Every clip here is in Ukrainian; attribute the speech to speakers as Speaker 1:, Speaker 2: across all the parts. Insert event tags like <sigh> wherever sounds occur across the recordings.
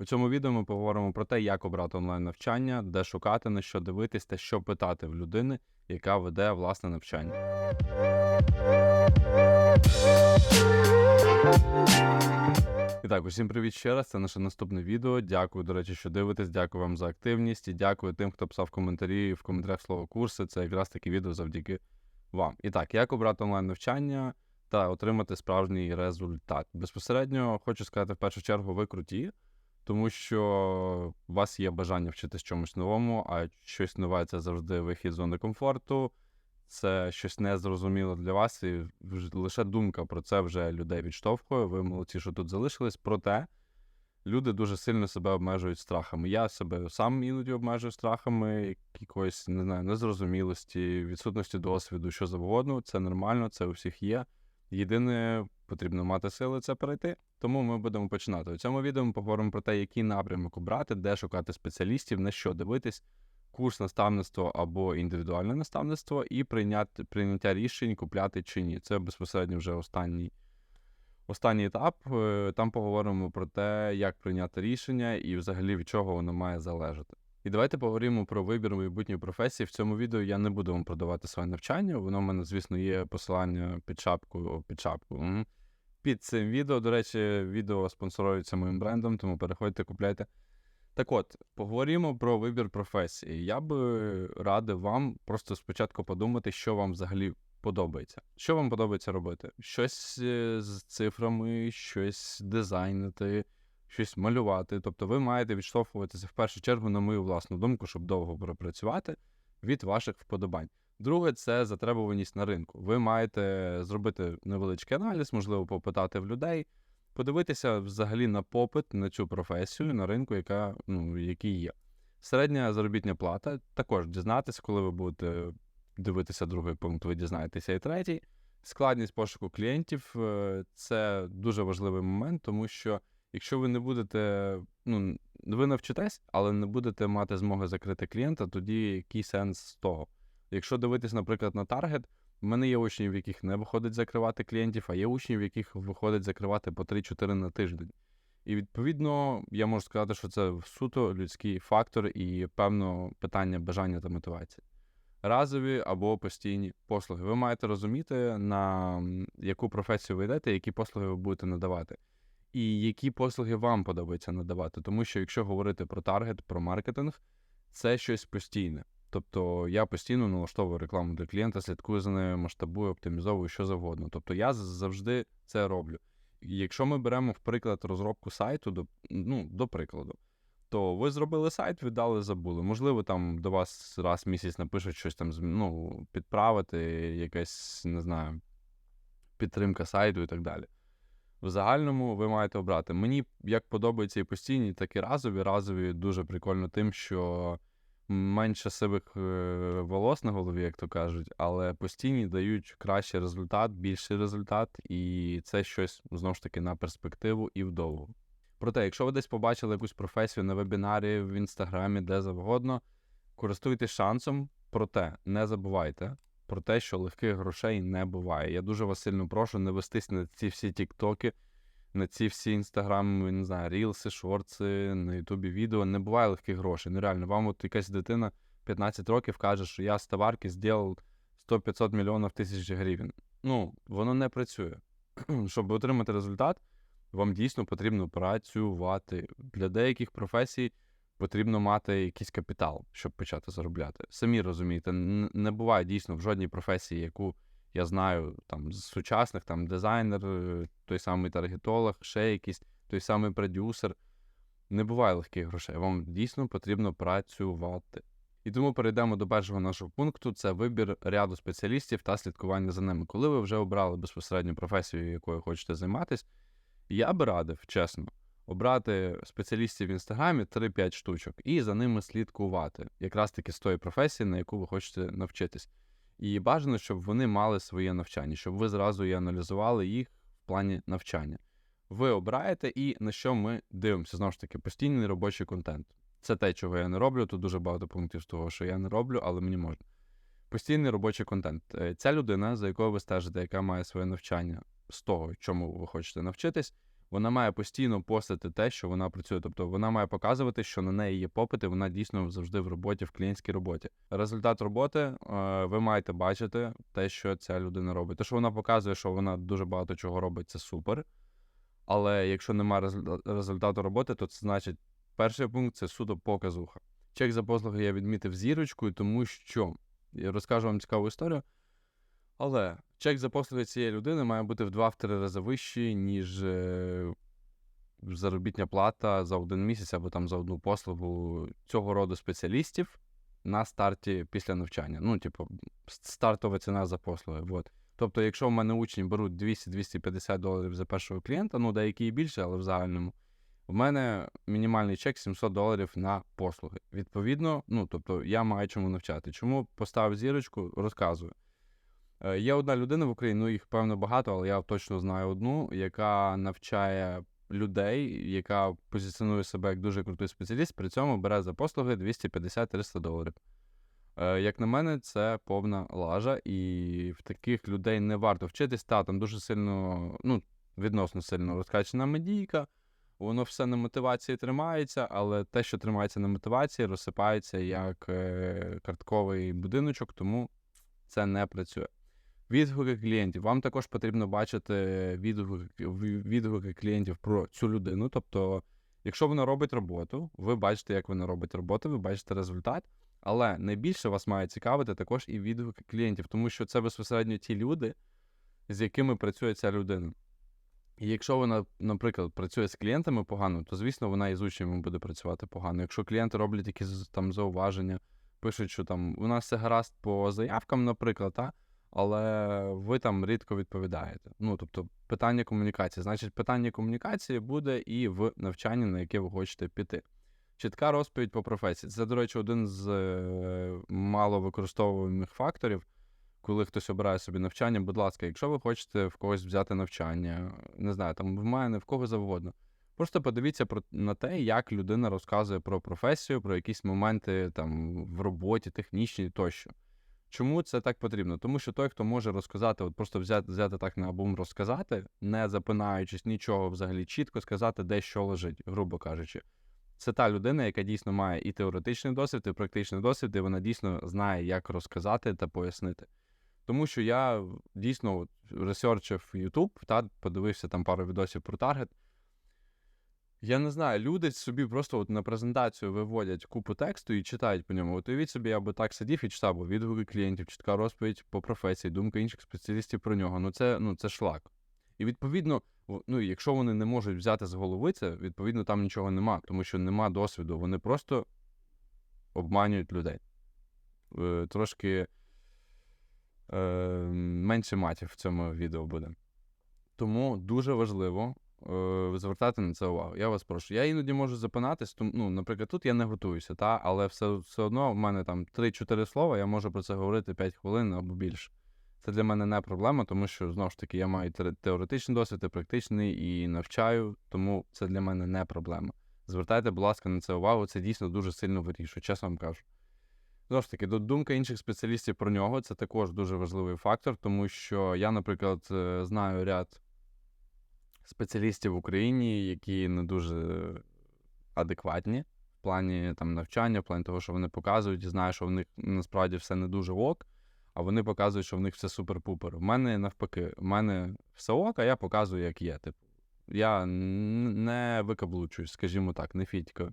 Speaker 1: У цьому відео ми поговоримо про те, як обрати онлайн навчання, де шукати, на що дивитись та що питати в людини, яка веде власне навчання. І так, усім привіт ще раз. Це наше наступне відео. Дякую, до речі, що дивитесь. Дякую вам за активність і дякую тим, хто писав коментарі в коментарях слово курси. Це якраз таке відео завдяки вам. І так, як обрати онлайн навчання та отримати справжній результат. Безпосередньо хочу сказати, в першу чергу, ви круті, тому що у вас є бажання вчитись чомусь новому, а щось нове це завжди вихід зони комфорту. Це щось незрозуміле для вас, і лише думка про це вже людей відштовхує. Ви молодці, що тут залишились. Проте люди дуже сильно себе обмежують страхами. Я себе сам іноді обмежую страхами, якоїсь не знаю, незрозумілості, відсутності досвіду, що завгодно. Це нормально, це у всіх є. Єдине, потрібно мати сили це перейти. Тому ми будемо починати. У цьому відео ми поговоримо про те, який напрямок обрати, де шукати спеціалістів, на що дивитись, курс наставництво або індивідуальне наставництво, і прийняти прийняття рішень, купляти чи ні. Це безпосередньо вже останній. Останній етап. Е, Там поговоримо про те, як прийняти рішення і взагалі від чого воно має залежати. І давайте поговоримо про вибір майбутньої професії. В цьому відео я не буду вам продавати своє навчання. Воно в мене, звісно, є посилання під шапку, під шапку. Під цим відео. До речі, відео спонсорується моїм брендом, тому переходьте, купляйте. Так от, поговоримо про вибір професії. Я би радив вам просто спочатку подумати, що вам взагалі подобається. Що вам подобається робити? Щось е, з цифрами, щось дизайнити, щось малювати. Тобто ви маєте відштовхуватися в першу чергу на мою власну думку, щоб довго пропрацювати від ваших вподобань. Друге, це затребуваність на ринку. Ви маєте зробити невеличкий аналіз, можливо, попитати в людей, подивитися взагалі на попит на цю професію на ринку, яка ну, який є. Середня заробітня плата також дізнатися, коли ви будете дивитися другий пункт, ви дізнаєтеся і третій. Складність пошуку клієнтів е, це дуже важливий момент, тому що якщо ви не будете, ну ви навчитесь, але не будете мати змоги закрити клієнта, тоді який сенс з того? Якщо дивитись, наприклад, на таргет, в мене є учні, в яких не виходить закривати клієнтів, а є учні, в яких виходить закривати по 3-4 на тиждень. І відповідно я можу сказати, що це суто людський фактор і певно питання бажання та мотивації. Разові або постійні послуги. Ви маєте розуміти, на яку професію ви йдете, які послуги ви будете надавати, і які послуги вам подобається надавати. Тому що якщо говорити про таргет, про маркетинг, це щось постійне. Тобто я постійно налаштовую рекламу для клієнта, слідкую за нею, масштабую, оптимізовую що завгодно. Тобто я завжди це роблю. Якщо ми беремо, в приклад, розробку сайту, до, ну, до прикладу, то ви зробили сайт, віддали, забули. Можливо, там до вас раз в місяць напишуть щось там, ну, підправити, якась, не знаю, підтримка сайту і так далі. В загальному ви маєте обрати. Мені як подобаються і постійні, так і разові. Разові дуже прикольно тим, що менше сивих е, волос на голові, як то кажуть, але постійні дають кращий результат, більший результат, і це щось знову ж таки на перспективу і вдовго. Проте, якщо ви десь побачили якусь професію на вебінарі, в інстаграмі, де завгодно, користуйтесь шансом, проте не забувайте про те, що легких грошей не буває. Я дуже вас сильно прошу не вестись на ці всі тіктоки, на ці всі інстаграми, не знаю, рілси, шорти, на Ютубі відео. Не буває легких грошей. Нереально. Вам от якась дитина 15 років каже, що я з товарки зробив 100-500 мільйонів тисяч гривень. Ну, воно не працює. <clears throat> Щоб отримати результат, вам дійсно потрібно працювати. Для деяких професій потрібно мати якийсь капітал, щоб почати заробляти. Самі розумієте, не буває дійсно в жодній професії, яку я знаю там з сучасних, там дизайнер, е, той самий таргетолог, ще якийсь, той самий продюсер. Не буває легких грошей. Вам дійсно потрібно працювати. І тому перейдемо до першого нашого пункту: це вибір ряду спеціалістів та слідкування за ними. Коли ви вже обрали безпосередньо професію, якою хочете займатися, я би радив, чесно, обрати спеціалістів в інстаграмі 3-5 штучок і за ними слідкувати, якраз таки з тої професії, на яку ви хочете навчитись. І бажано, щоб вони мали своє навчання, щоб ви зразу і аналізували їх в плані навчання. Ви обираєте і на що ми дивимося. Знову ж таки, постійний робочий контент. Це те, чого я не роблю. Тут дуже багато пунктів з того, що я не роблю, але мені можна. Постійний робочий контент. Е, Ця людина, за якою ви стежите, яка має своє навчання з того, чому ви хочете навчитись, вона має постійно постити те, що вона працює. Тобто вона має показувати, що на неї є попит, і вона дійсно завжди в роботі, в клієнтській роботі. Результат роботи е, ви маєте бачити те, що ця людина робить. Те, що вона показує, що вона дуже багато чого робить, це супер. Але якщо немає результа- результату роботи, то це значить перший пункт це суто показуха. Чек за послуги я відмітив зірочкою, тому що я розкажу вам цікаву історію. Але чек за послуги цієї людини має бути в 2-3 рази вищий, ніж е, заробітня плата за один місяць або там за одну послугу цього роду спеціалістів на старті після навчання. Ну, типу, стартова ціна за послуги. Вот. Тобто, якщо в мене учні беруть 200-250 доларів за першого клієнта, ну деякі і більше, але в загальному, в мене мінімальний чек 700 доларів на послуги. Відповідно, ну тобто я маю чому навчати. Чому поставив зірочку, розказую. Е, Є одна людина в Україні, ну їх певно багато, але я точно знаю одну, яка навчає людей, яка позиціонує себе як дуже крутий спеціаліст, при цьому бере за послуги 250-300 доларів. Е, Як на мене, це повна лажа, і в таких людей не варто вчитись. Та там дуже сильно, ну, відносно сильно розкачана медійка, воно все на мотивації тримається, але те, що тримається на мотивації, розсипається як е, картковий будиночок, тому це не працює. Відгуки клієнтів. Вам також потрібно бачити відгуки, відгуки клієнтів про цю людину. Тобто, якщо вона робить роботу, ви бачите, як вона робить роботу, ви бачите результат. Але найбільше вас має цікавити також і відгуки клієнтів, тому що це безпосередньо ті люди, з якими працює ця людина. І якщо вона, наприклад, працює з клієнтами погано, то звісно вона і з учнями буде працювати погано. Якщо клієнти роблять якісь там зауваження, пишуть, що там у нас все гаразд по заявкам, наприклад, та, але ви там рідко відповідаєте. Ну тобто питання комунікації. Значить, питання комунікації буде і в навчанні, на яке ви хочете піти. Чітка розповідь по професії. Це, до речі, один з е, мало використовуваних факторів, коли хтось обирає собі навчання. Будь ласка, якщо ви хочете в когось взяти навчання, не знаю, там в мене, в кого завгодно. Просто подивіться про на те, як людина розказує про професію, про якісь моменти там в роботі, технічні тощо. Чому це так потрібно? Тому що той, хто може розказати, от просто взяти, взяти так на обум розказати, не запинаючись нічого взагалі, чітко сказати, де що лежить, грубо кажучи. Це та людина, яка дійсно має і теоретичний досвід, і практичний досвід, і вона дійсно знає, як розказати та пояснити. Тому що я дійсно ресерчив YouTube, та подивився там пару відосів про таргет. Я не знаю, люди собі просто от на презентацію виводять купу тексту і читають по ньому. От уявіть собі, я би так сидів і читав, бо відгуки клієнтів, чітка розповідь по професії, думка інших спеціалістів про нього. Ну це, ну, це шлак. І відповідно, ну, якщо вони не можуть взяти з голови це, відповідно, там нічого нема, тому що нема досвіду. Вони просто обманюють людей. Е, Трошки е, менше матів в цьому відео буде. Тому дуже важливо звертати на це увагу. Я вас прошу. Я іноді можу запинатись, тому, ну, наприклад, тут я не готуюся, та? але все, все одно в мене там 3-4 слова, я можу про це говорити 5 хвилин або більше. Це для мене не проблема, тому що знову ж таки я маю теоретичний досвід, і практичний і навчаю, тому це для мене не проблема. Звертайте, будь ласка, на це увагу, це дійсно дуже сильно вирішує, чесно вам кажу. Знову ж таки, думка інших спеціалістів про нього це також дуже важливий фактор, тому що я, наприклад, е, знаю ряд спеціалістів в Україні, які не дуже адекватні в плані там навчання, в плані того, що вони показують, і знаю, що в них насправді все не дуже ок, а вони показують, що в них все супер-пупер. У мене навпаки, у мене все ок, а я показую, як є. Типу, я не викаблучуюсь, скажімо так, не фітькаю.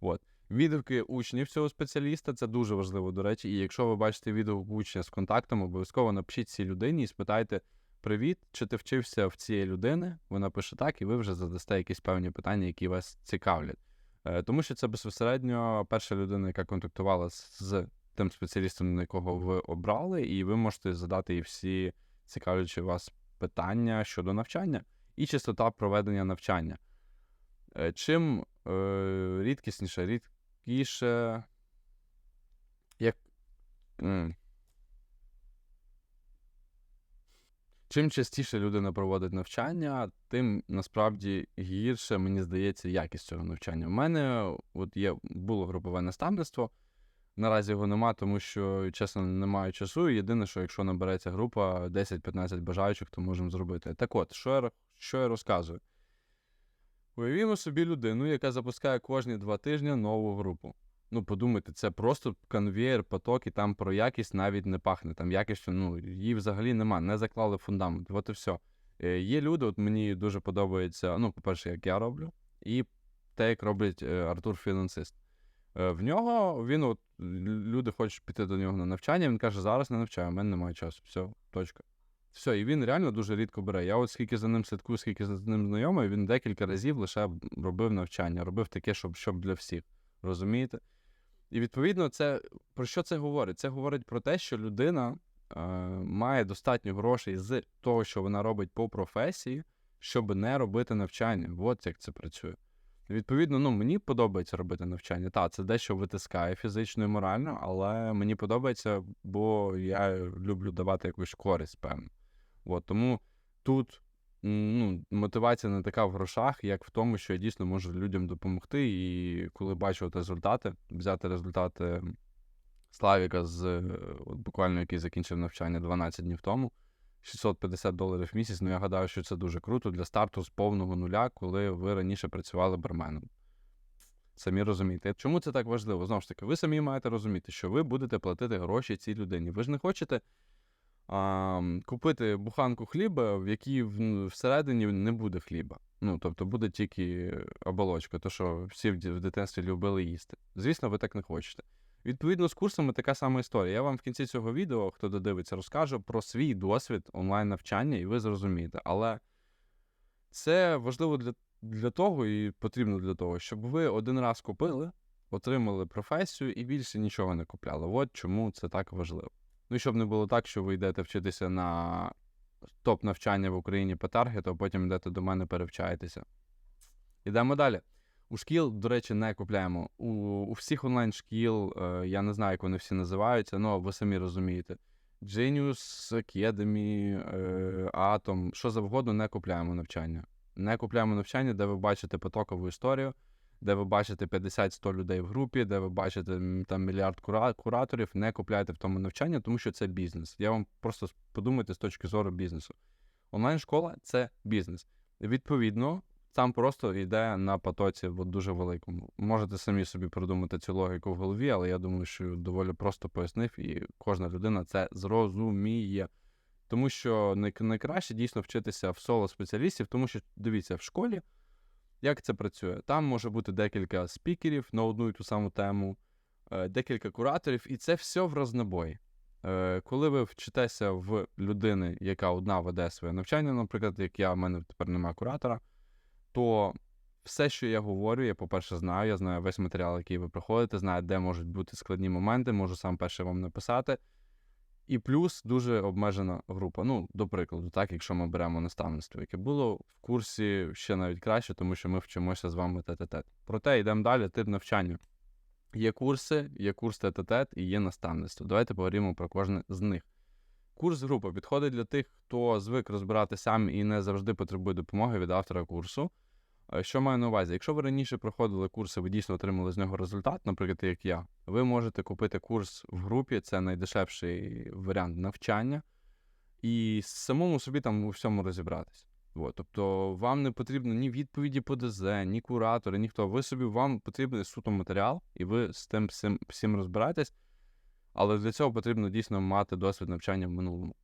Speaker 1: От. Відгуки учнів цього спеціаліста це дуже важливо, до речі. І якщо ви бачите відгук учня з контактом, обов'язково напишіть цій людині і спитайте: Привіт, чи ти вчився в цієї людини? Вона пише так, і ви вже задасте якісь певні питання, які вас цікавлять. Е, Тому що це безпосередньо перша людина, яка контактувала з- тим спеціалістом, на якого ви обрали, і ви можете задати їй всі цікавлячі вас питання щодо навчання і частота проведення навчання. Е, Чим е, рідкісніше, рідкіше. Як. Чим частіше людина проводить навчання, тим насправді гірше, мені здається, якість цього навчання. У мене от є було групове наставництво. Наразі його нема, тому що, чесно, немає часу. Єдине, що якщо набереться група 10-15 бажаючих, то можемо зробити. Так от, що я, що я розказую? Уявімо собі людину, яка запускає кожні два тижні нову групу. Ну, подумайте, це просто конвеєр, поток, і там про якість навіть не пахне. Там якістю, ну, її взагалі нема, не заклали фундамент. От і все. Є люди, от мені дуже подобається, ну, по-перше, як я роблю, і те, як роблять е, Артур фінансист. Е, В нього він, от люди хочуть піти до нього на навчання, він каже, зараз не навчаю, у мене немає часу. Все, точка. Все, і він реально дуже рідко бере. Я от скільки за ним слідкую, скільки з ним знайомий, він декілька разів лише робив навчання, робив таке, щоб, щоб для всіх. Розумієте? І відповідно, це про що це говорить? Це говорить про те, що людина е, має достатньо грошей з того, що вона робить по професії, щоб не робити навчання. От як це працює. Відповідно, ну мені подобається робити навчання. Так, це дещо витискає фізично і морально, але мені подобається, бо я люблю давати якусь користь, певно. От, тому тут ну, мотивація не така в грошах, як в тому, що я дійсно можу людям допомогти. І коли бачу от результати, взяти результати Славіка з е, от буквально який закінчив навчання 12 днів тому. 650 доларів в місяць. Ну я гадаю, що це дуже круто для старту з повного нуля, коли ви раніше працювали барменом. Самі розумієте. Чому це так важливо? Знову ж таки, ви самі маєте розуміти, що ви будете платити гроші цій людині. Ви ж не хочете купити буханку хліба, в якій всередині не буде хліба. Ну, тобто буде тільки оболочка, то що всі в дитинстві любили їсти. Звісно, ви так не хочете. Відповідно, з курсами така сама історія. Я вам в кінці цього відео, хто додивиться, розкажу про свій досвід онлайн-навчання, і ви зрозумієте. Але це важливо для, для того і потрібно для того, щоб ви один раз купили, отримали професію і більше нічого не купляли. От чому це так важливо. Ну щоб не було так, що ви йдете вчитися на топ навчання в Україні по таргету, а потім йдете до мене перевчаєтеся. Ідемо далі. У шкіл, до речі, не купляємо. У, у всіх онлайн-шкіл, е, я не знаю, як вони всі називаються, але ви самі розумієте. Genius, Academy, е, Atom, що завгодно, не купляємо навчання. Не купляємо навчання, де ви бачите потокову історію, де ви бачите 50-100 людей в групі, де ви бачите там мільярд кура- кураторів, не купляйте в тому навчання, тому що це бізнес. Я вам просто подумайте з точки зору бізнесу. Онлайн-школа це бізнес. Відповідно, там просто йде на потоці от дуже великому. Можете самі собі придумати цю логіку в голові, але я думаю, що доволі просто пояснив, і кожна людина це зрозуміє. Тому що най- найкраще дійсно вчитися в соло спеціалістів, тому що дивіться, в школі як це працює? Там може бути декілька спікерів на одну і ту саму тему, е, декілька кураторів, і це все в рознобой. Е, Коли ви вчитеся в людини, яка одна веде своє навчання, наприклад, як я, в мене тепер немає куратора, то все, що я говорю, я, по-перше, знаю, я знаю весь матеріал, який ви проходите, знаю, де можуть бути складні моменти, можу сам перше вам написати. І плюс дуже обмежена група. Ну, до прикладу, так, якщо ми беремо наставництво, яке було в курсі ще навіть краще, тому що ми вчимося з вами тет-а-тет. Проте йдемо далі, тип навчання. Є курси, є курс тет-а-тет і є наставництво. Давайте поговоримо про кожне з них. Курс група підходить для тих, хто звик розбирати сам і не завжди потребує допомоги від автора курсу. Е, Що маю на увазі? Якщо ви раніше проходили курси, ви дійсно отримали з нього результат, наприклад, як я, ви можете купити курс в групі, це найдешевший варіант навчання, і самому собі там у всьому розібратись. От, тобто вам не потрібно ні відповіді по ДЗ, ні куратори, ніхто. Ви собі вам потрібен суто матеріал, і ви з тим всім, всім розбираєтесь. Але для цього потрібно дійсно мати досвід навчання в минулому.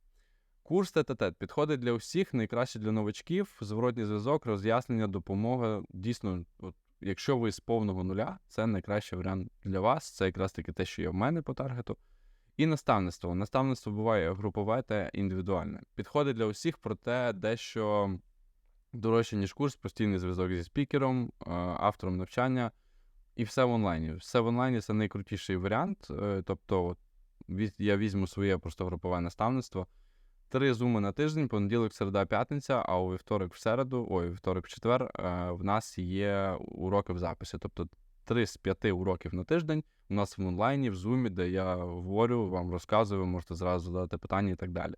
Speaker 1: Курс тет-а-тет підходить для усіх, найкраще для новачків, зворотній зв'язок, роз'яснення, допомога. Дійсно, от, якщо ви з повного нуля, це найкращий варіант для вас. Це якраз таки те, що є в мене по таргету. І наставництво. Наставництво буває групове та індивідуальне. Підходить для усіх, проте дещо дорожче, ніж курс, постійний зв'язок зі спікером, е, автором навчання. І все в онлайні. Все в онлайні це найкрутіший варіант. Е, Тобто, от, я візьму своє просто групове наставництво. Три зуми на тиждень, понеділок, середа, п'ятниця, а у вівторок в середу, ой, вівторок в четвер е, в нас є уроки в записі. Тобто три з п'яти уроків на тиждень у нас в онлайні, в зумі, де я говорю, вам розказую, можете зразу задати питання і так далі.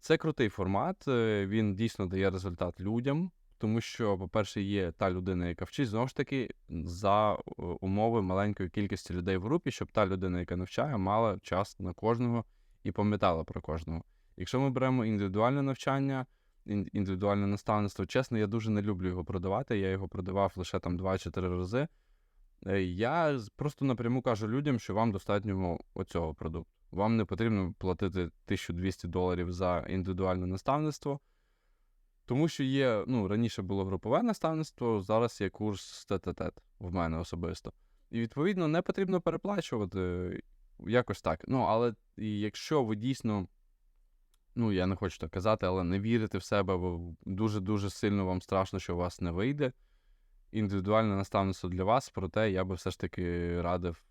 Speaker 1: Це крутий формат, е, він дійсно дає результат людям, тому що, по-перше, є та людина, яка вчить, знову ж таки, за е, умови маленької кількості людей в групі, щоб та людина, яка навчає, мала час на кожного і пам'ятала про кожного. Якщо ми беремо індивідуальне навчання, індивідуальне наставництво. Чесно, я дуже не люблю його продавати. Я його продавав лише там 2-4 рази. Е, Я просто напряму кажу людям, що вам достатньо оцього продукту. Вам не потрібно платити 1200 доларів за індивідуальне наставництво. Тому що є, ну, раніше було групове наставництво, зараз є курс тет-а-тет в мене особисто. І відповідно не потрібно переплачувати якось так. Ну, але якщо ви дійсно, ну я не хочу так казати, але не вірите в себе, або дуже-дуже сильно вам страшно, що у вас не вийде. Індивідуальне наставництво для вас, проте я би все ж таки радив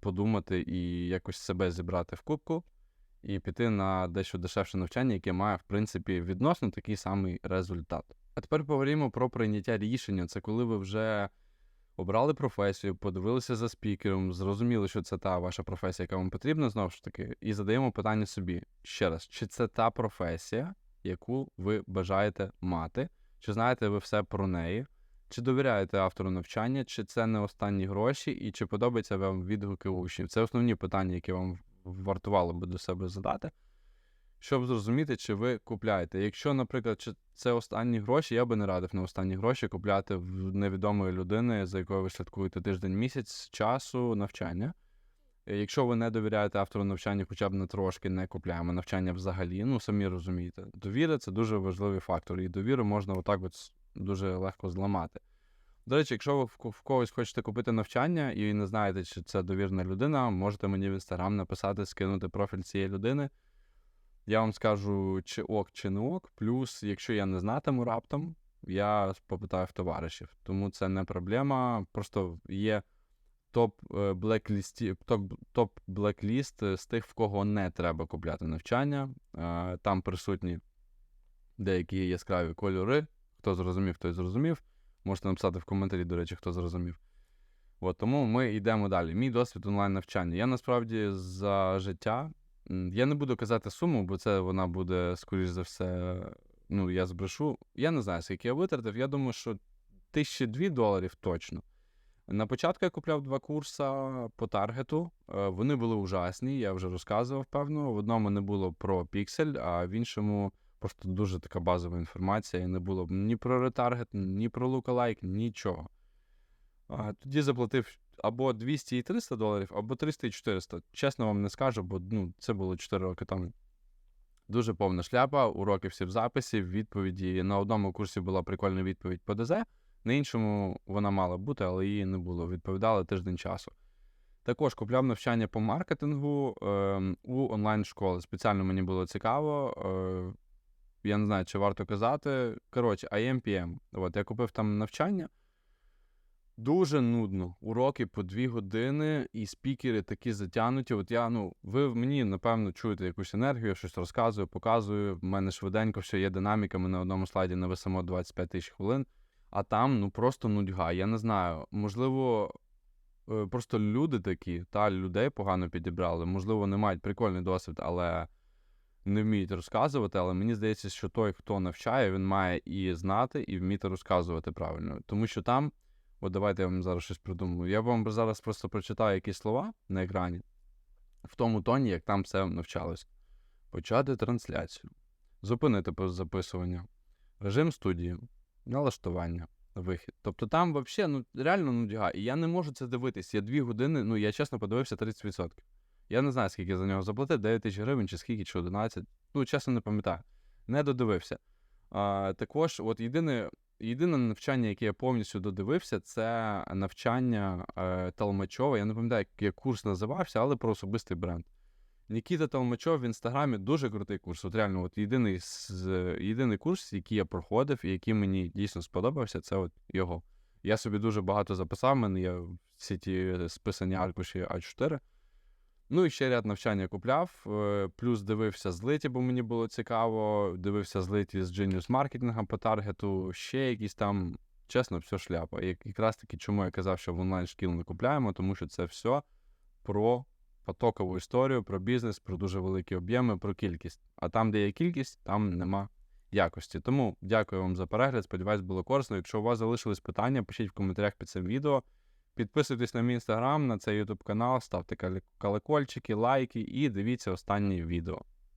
Speaker 1: подумати і якось себе зібрати в кубку і піти на дещо дешевше навчання, яке має, в принципі, відносно такий самий результат. А тепер поговоримо про прийняття рішення. Це коли ви вже обрали професію, подивилися за спікером, зрозуміли, що це та ваша професія, яка вам потрібна, знову ж таки, і задаємо питання собі. Ще раз: чи це та професія, яку ви бажаєте мати, чи знаєте ви все про неї? Чи довіряєте автору навчання, чи це не останні гроші, і чи подобаються вам відгуки учнів? Це основні питання, які вам вартувало би до себе задати, щоб зрозуміти, чи ви купляєте. Якщо, наприклад, чи це останні гроші, я би не радив на останні гроші купляти в невідомої людини, за якою ви слідкуєте тиждень місяць часу навчання. Е, Якщо ви не довіряєте автору навчання, хоча б на трошки не купляємо навчання взагалі, ну самі розумієте. Довіра це дуже важливий фактор, і довіру можна отак от дуже легко зламати. До речі, якщо ви в когось хочете купити навчання і не знаєте, чи це довірна людина, можете мені в інстаграм написати, скинути профіль цієї людини. Я вам скажу, чи ок, чи не ок. Плюс, якщо я не знатиму раптом, я попитаю в товаришів. Тому це не проблема. Просто є топ е, топ блекліст е, з тих, в кого не треба купляти навчання. Е, Там присутні деякі яскраві кольори. Хто зрозумів, той зрозумів. Можете написати в коментарі, до речі, хто зрозумів. От, тому ми йдемо далі. Мій досвід онлайн навчання. Я насправді за життя. Я не буду казати суму, бо це вона буде, скоріш за все, ну, я збрешу. Я не знаю, скільки я витратив. Я думаю, що тисячі дві доларів точно. На початку я купляв два курси по таргету. Е, Вони були ужасні, я вже розказував, певно. В одному не було про піксель, а в іншому просто дуже така базова інформація. І не було ні про ретаргет, ні про лукалайк, нічого. Тоді заплатив або 200 і 300 доларів, або 300 і 400. Чесно вам не скажу, бо ну, це було 4 роки тому. Дуже повна шляпа, уроки всі в записі, відповіді. На одному курсі була прикольна відповідь по ДЗ, на іншому вона мала бути, але її не було. Відповідали тиждень часу. Також купляв навчання по маркетингу е, у онлайн-школи. Спеціально мені було цікаво. Е, я не знаю, чи варто казати. Коротше, IMPM. От, я купив там навчання. Дуже нудно. Уроки по дві години, і спікери такі затягнуті. От я, ну, ви мені, напевно, чуєте якусь енергію, я щось розказую, показую. В мене швиденько все є динаміка, ми на одному слайді нависимо 25 тисяч хвилин, а там ну просто нудьга. Я не знаю. Можливо, е, просто люди такі, та людей погано підібрали. Можливо, не мають прикольний досвід, але не вміють розказувати. Але мені здається, що той, хто навчає, він має і знати, і вміти розказувати правильно. Тому що там. От давайте я вам зараз щось придумаю. Я вам зараз просто прочитаю якісь слова на екрані в тому тоні, як там все навчалось. Почати трансляцію, зупинити записування, режим студії, налаштування, вихід. Тобто там взагалі ну, реально нудьга. І я не можу це дивитись. Я дві години, ну я чесно подивився 30%. Я не знаю, скільки за нього заплатив, 9 тисяч гривень чи скільки, чи 11. Ну, чесно, не пам'ятаю. Не додивився. А, також, от єдине, єдине навчання, яке я повністю додивився, це навчання е, Талмачова. Я не пам'ятаю, як, курс називався, але про особистий бренд. Нікіта Талмачов в інстаграмі дуже крутий курс. От реально, от єдиний, з, єдиний курс, який я проходив і який мені дійсно сподобався, це от його. Я собі дуже багато записав, мене є всі ті списані аркуші А4. Ну і ще ряд навчання купляв, е, плюс дивився злиті, бо мені було цікаво. Дивився злиті з Genius маркетингом по таргету, ще якісь там, чесно, все шляпа. І якраз таки, чому я казав, що в онлайн шкіл не купляємо, тому що це все про потокову історію, про бізнес, про дуже великі об'єми, про кількість. А там, де є кількість, там нема якості. Тому дякую вам за перегляд. Сподіваюсь, було корисно. Якщо у вас залишились питання, пишіть в коментарях під цим відео. Підписуйтесь на мій інстаграм, на цей ютуб канал, ставте колокольчики, лайки і дивіться останні відео.